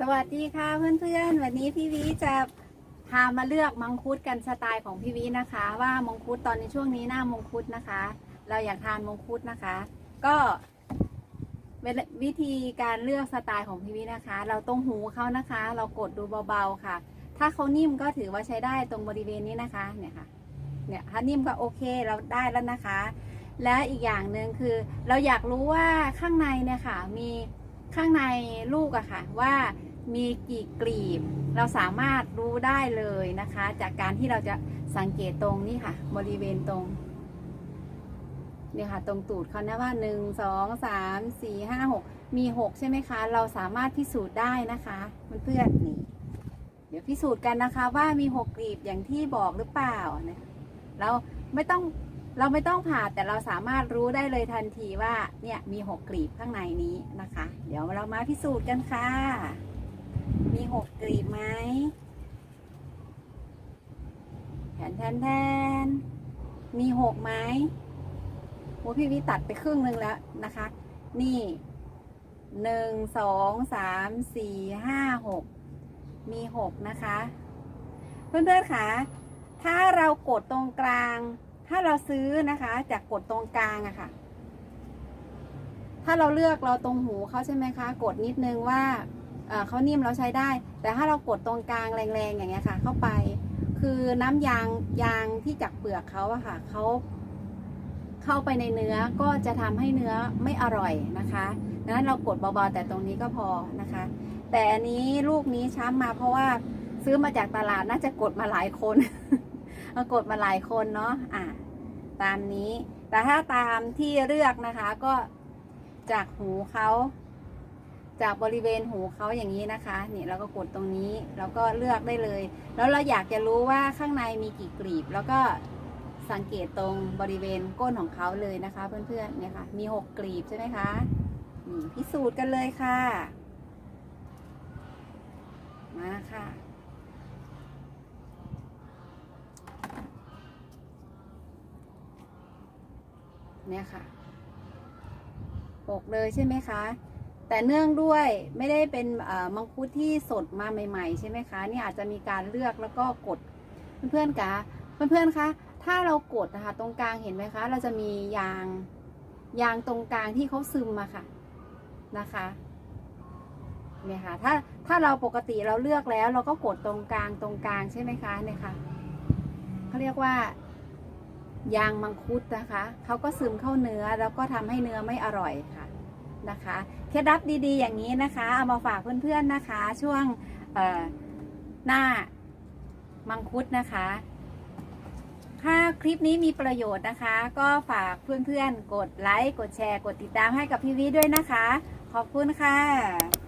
สวัสดีค่ะเพื่อนๆ วันนี้พี่วิจะพามาเลือกมังคุดกันสไตล์ของพี่วินะคะ ว่ามังคุดตอนในช่วงนี้หน้ามังคุดนะคะ เราอยากทานมังคุดนะคะ ก็เวลาวิธีการเลือกสไตล์ของพี่วินะคะ เราต้องหูเขานะคะ เรากดดูเบาๆค่ะ ถ้าเขานิ่มก็ถือว่าใช้ได้ตรงบริเวณนี้นะคะเนี่ยค่ะเนี่ยถ้านิ่มก็โอเคเราได้แล้วนะคะ และอีกอย่างหนึ่งคือ เราอยากรู้ว่าข้างในเนี่ยค่ะมี ข้างในลูกอะค่ะว่ามีกี่กลีบ เราสามารถรู้ได้เลยนะคะ จากการที่เราจะสังเกตตรงนี่ค่ะ บริเวณตรงเนี่ยค่ะ ตรงตูดเขานะว่าหนึ่งสองสามสี่ห้าหกมีหกใช่ไหมคะ เราสามารถพิสูจน์ได้นะคะเพื่อนๆนี่เดี๋ยวพิสูจน์กันนะคะว่ามีหกกลีบอย่างที่บอกหรือเปล่านะเราไม่ต้อง เราไม่ต้องผ่าแต่เราสามารถรู้ได้เลยทันทีว่าเนี่ยมีหกกลีบข้างในนี้นะคะ เดี๋ยวเรามาพิสูจน์กันค่ะ มีหกกลีบไหมแทนแทนแทนมีหกไหมโอ้พี่วิตัดไปครึ่งหนึ่งแล้วนะคะ นี่หนึ่งสองสามสี่ห้าหกมีหกนะคะ เพื่อนๆค่ะถ้าเรากดตรงกลาง ถ้าเราซื้อนะคะ จากกดตรงกลางอะค่ะ ถ้าเราเลือกเราตรงหูเขาใช่ไหมคะ กดนิดนึงว่าเอ่อเขานิ่มเราใช้ได้ แต่ถ้าเรากดตรงกลางแรงๆอย่างเงี้ยค่ะ เข้าไป คือน้ำยางยางที่จากเปลือกเขาอะค่ะเขาเข้าไปในเนื้อก็จะทำให้เนื้อไม่อร่อยนะคะดังนั้นเรากดเบาๆแต่ตรงนี้ก็พอนะคะ แต่อันนี้ลูกนี้ช้ำมาเพราะว่าซื้อมาจากตลาดน่าจะกดมาหลายคน เอากดมาหลายคนเนาะอะตามนี้ แต่ถ้าตามที่เลือกนะคะก็จากหูเขาจากบริเวณหูเขาอย่างนี้นะคะนี่เราก็กดตรงนี้แล้วก็เลือกได้เลย แล้วเราอยากจะรู้ว่าข้างในมีกี่กลีบ แล้วก็สังเกตตรงบริเวณก้นของเขาเลยนะคะ เพื่อนๆเนี่ยค่ะ มีหกกลีบใช่ไหมคะพิสูจน์กันเลยค่ะ มาค่ะ เนี่ยค่ะปกเลยใช่ไหมคะ แต่เนื่องด้วยไม่ได้เป็นมังคุดที่สดมาใหม่ๆ ใช่ไหมคะ นี่อาจจะมีการเลือกแล้วก็กดเพื่อนๆคะเพื่อนๆคะถ้าเรากดนะคะตรงกลางเห็นไหมคะ เราจะมียางยางตรงกลางที่เขาซึมมาค่ะนะคะเนี่ยค่ะถ้าถ้าเราปกติเราเลือกแล้ว เราก็กดตรงกลางตรงกลางใช่ไหมคะเนี่ยค่ะเขาเรียกว่า ยางมังคุดนะคะ เขาก็ซึมเข้าเนื้อแล้วก็ทำให้เนื้อไม่อร่อยค่ะนะคะเคล็ดลับดีๆ อย่างนี้นะคะ เอามาฝากเพื่อนๆนะคะ ช่วงหน้ามังคุดนะคะ ถ้าคลิปนี้มีประโยชน์นะคะ ก็ฝากเพื่อนๆ กดไลค์ กดแชร์ กดติดตามให้กับพี่วิด้วยนะคะ ขอบคุณค่ะ